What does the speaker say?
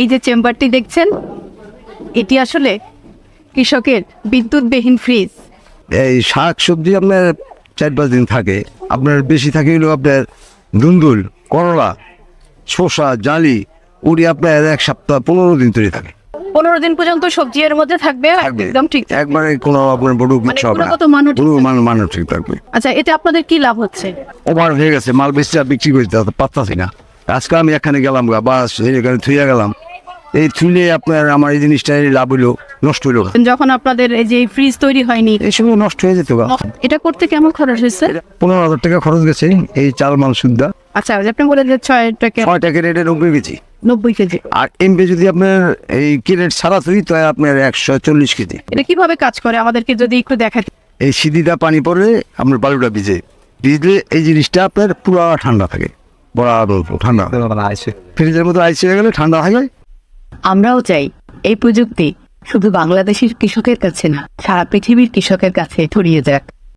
এই যে চেম্বারটি দেখছেন এটি আসলে কৃষকের বিদ্যুৎবিহীন ফ্রিজ। এই শাক সবজি আপনার চার পাঁচ দিন থাকে। আপনার বেশি থাকে হলো আপনার ধুন্দুল করলা শসা জালি উড়ি আপনার এক সপ্তাহ পনেরো দিন তৈরি থাকে। পনেরো দিন পর্যন্ত সবজি এর মধ্যে থাকবে একদম ঠিক একবারে কোনো আপনার বড় মানে কিছু হবে না। পুরো। মান ঠিক থাকবে। আচ্ছা এতে আপনাদের কি লাভ হচ্ছে? ওভার হয়ে গেছে মাল বেশি বিক্রি করতে পারতাছি না। আজকে আমি এখানে গেলাম গা বাস এখানে থুইয়া গেলাম। এই থুইলে আপনার আমার এই জিনিসটা লাভ হইল নষ্ট হইল গা। যখন আপনাদের এই যে ফ্রিজ তৈরি হয়নি এই সময় নষ্ট হয়ে যেত এটা করতে কেমন খরচ হয়েছে? পনেরো হাজার টাকা খরচ গেছে এই চাল মাল সুদ্ধা। আচ্ছা আপনি বলে যে ছয় টাকা ছয় টাকা রেটে নব্বই কেজি। নব্বই কেজি। আর এমপি যদি আপনার এই কিরেট সারা থুই তো আপনার একশো চল্লিশ কেজি। এটা কীভাবে কাজ করে? আমাদেরকে যদি একটু দেখাতে। এই সিদিটা পানি পড়লে আপনার বালুটা ভিজে। ভিজলে এই জিনিসটা আপনার পুরো ঠান্ডা থাকে। বরাবর ঠান্ডা। ফ্রিজের মতো আইসি হয়ে গেলে ঠান্ডা হয়ে যায়। আমরাও চাই এই প্রযুক্তি শুধু বাংলাদেশের কৃষকের কাছে না, সারা পৃথিবীর কৃষকের কাছে ছড়িয়ে যাক।